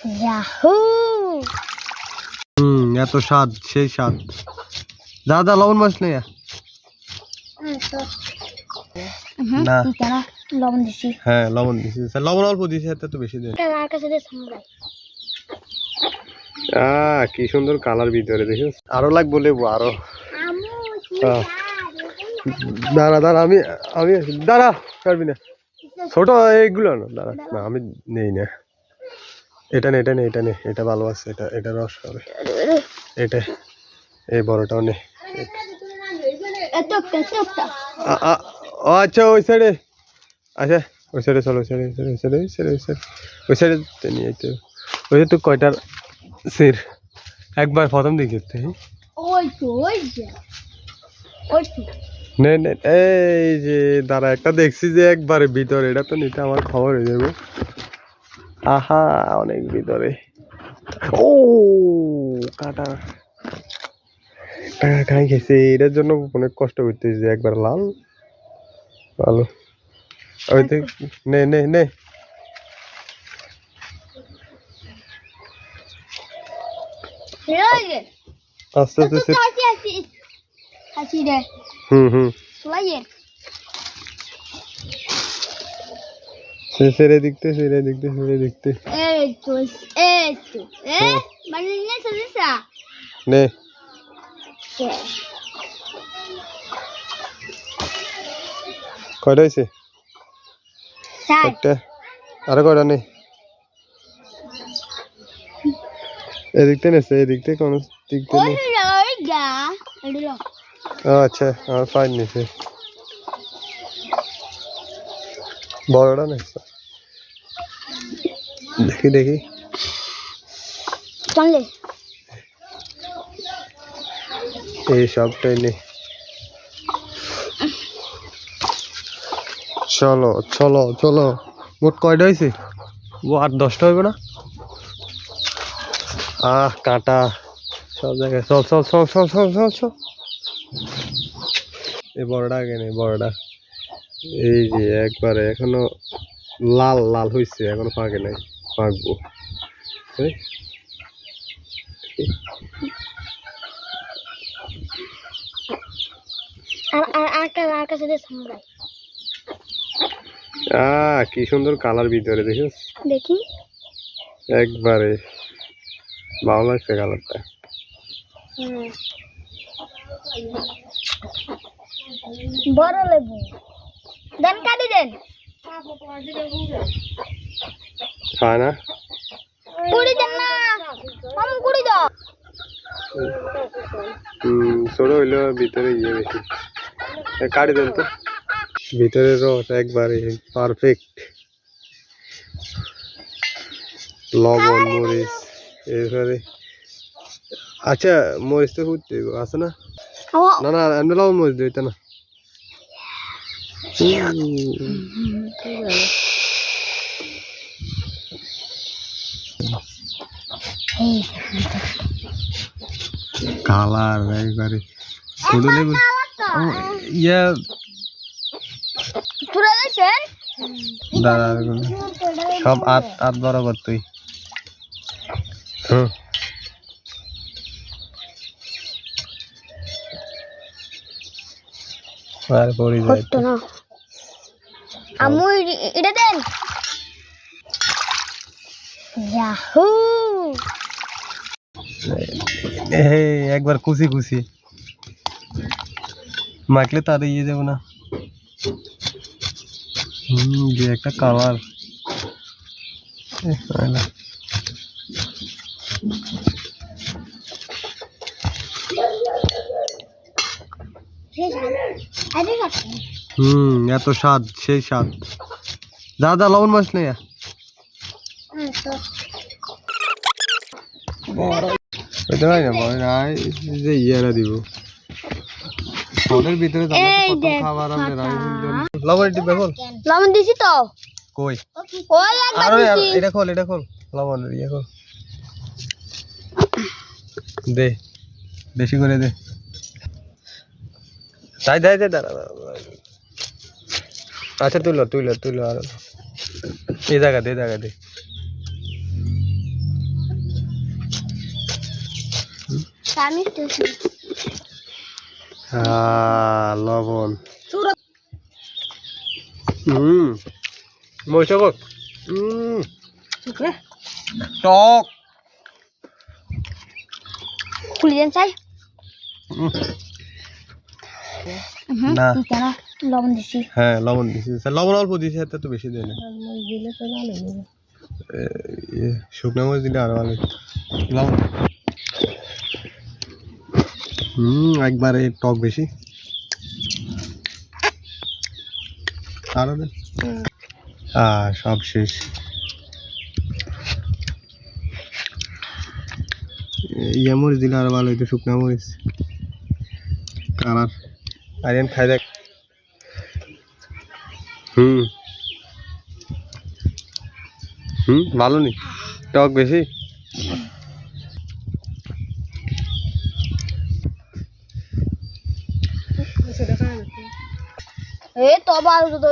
Yahoo হুম এত স্বাদ সেই স্বাদ। যা লবণ মাছ নেই না। লবণ দিছি। হ্যাঁ লবণ দিছি। লবণ অল্প দিছি এতে তো বেশি দেয় আর কাছে দিয়ে সামলাই আহ কি সুন্দর কালার ভিতরে দেখিস আরও লাগবো লেবু আরও। দাঁড়া দাঁড়া আমি আমি দাঁড়া পারবি না। ছোট এইগুলো না দাঁড়া। না আমি নেই না। এটা নে এটা নে এটা নে এটা ভালো আছে এটা এটা রস হবে। এটা এই বড়টাও নে। আচ্ছা ওই সাইডে আচ্ছা ওই সাইডে চলো ওই সাইডে ওই সাইডে ওই সাইডে ওই সাইডে ওই সাইডে নিয়ে যেতে ওই যে তো কয়টার সির? একবার প্রথম দিকে হ্যাঁ? নে নে এই যে দাঁড়া একটা দেখছি যে একবারে ভিতরে এটা তো নিতে আমার খবর হয়ে যাবে। আহা অনেক ভিতরে। ও কাটা টাকা খাই খেয়েছে এটার জন্য অনেক কষ্ট করতেছে একবার লাল। ভালো। ওই দেখ নে নে নে। আস্তে আস্তে তো হুম হুম। সেরে দেখতে সেরে দেখতে সেরে দেখতে। এই তো এই তো এ মানে নে সদিসা নে। কয়টা হয়েছে? একটা। আরও কয়টা নেই এদিকতে নেছে এদিকতে কোন দিকতে নেই আচ্ছা আমার ফাইন নিছে বড়টা নেছে দেখি দেখি। চলে এই সবটাই নেই চলো চলো চলো। মোট কয়টা হয়েছে? ও আট দশটা হইবে না? আহ কাঁটা। সব জায়গায়। চল চল চল চল চল চল চল। এই বড়টা আগে নেই বড়টা। এই যে একবারে এখনও লাল লাল হয়েছে এখনও পাকে নাই। আহ কি সুন্দর কালার ভিতরে দেখিস? দেখি। একবারে। ভালো লাগছে কালারটা। বড় লেবু। দেন কাটি দেন। খায় না কুড়ি দেন না। মামু কুড়ি দাও। হুম ছোট হইলেও ভিতরে ইয়ে বেশি কাটি দেন তো। ভিতরে রস একবারে পারফেক্ট লবণ মরিচ এরপরে আচ্ছা মরিচ তো ফুটতে আছে না? না না এমনি লবণ মরিচ দিতে না। কালার একবারে ছোট লেবু ইয়া। তুলে দিয়েছেন দাঁড়া সব আট আট বরাবর তুই। হুম। আর পড়ি যায় হতো না আমু এ- এটা দেন ইয়াহু এই একবার কুচি কুচি মাখলে তার ইয়ে যাব না হুম যে একটা কালার আরে রাখুন হুম এত স্বাদ সেই স্বাদ। যা লবণ মাছ নেই যে ইয়েরা দিব। ভিতরে খাবার লবণ দিছি তো? কই? আরও এটা খোল এটা খোল। লবণ ইয়ে খোল। দে বেশি করে দে। তাই দেয় দে দাঁড়া, দাঁড়া। আচ্ছা তুলো তুলো তুলো আর। এ জায়গা দে জায়গা দে। হ্যাঁ, লবণ। হুম। মরিচ হুম। না। লবণ দিছি। হ্যাঁ লবণ দিছি। লবণ অল্প দিছি এত তো বেশি দেয় না। ইয়ে, শুকনো মরিচ দিলে আরও ভালো। লবণ। হুম একবারে টক বেশি। আরও দেন। সব শেষ। ইয়ে মরিচ দিলে আরও ভালো হইতো শুকনো মরিচ। কালার। আরিয়ান খাই দেখ। হুম। হুম ভালো নি? টক বেশি? এ তো বাল তো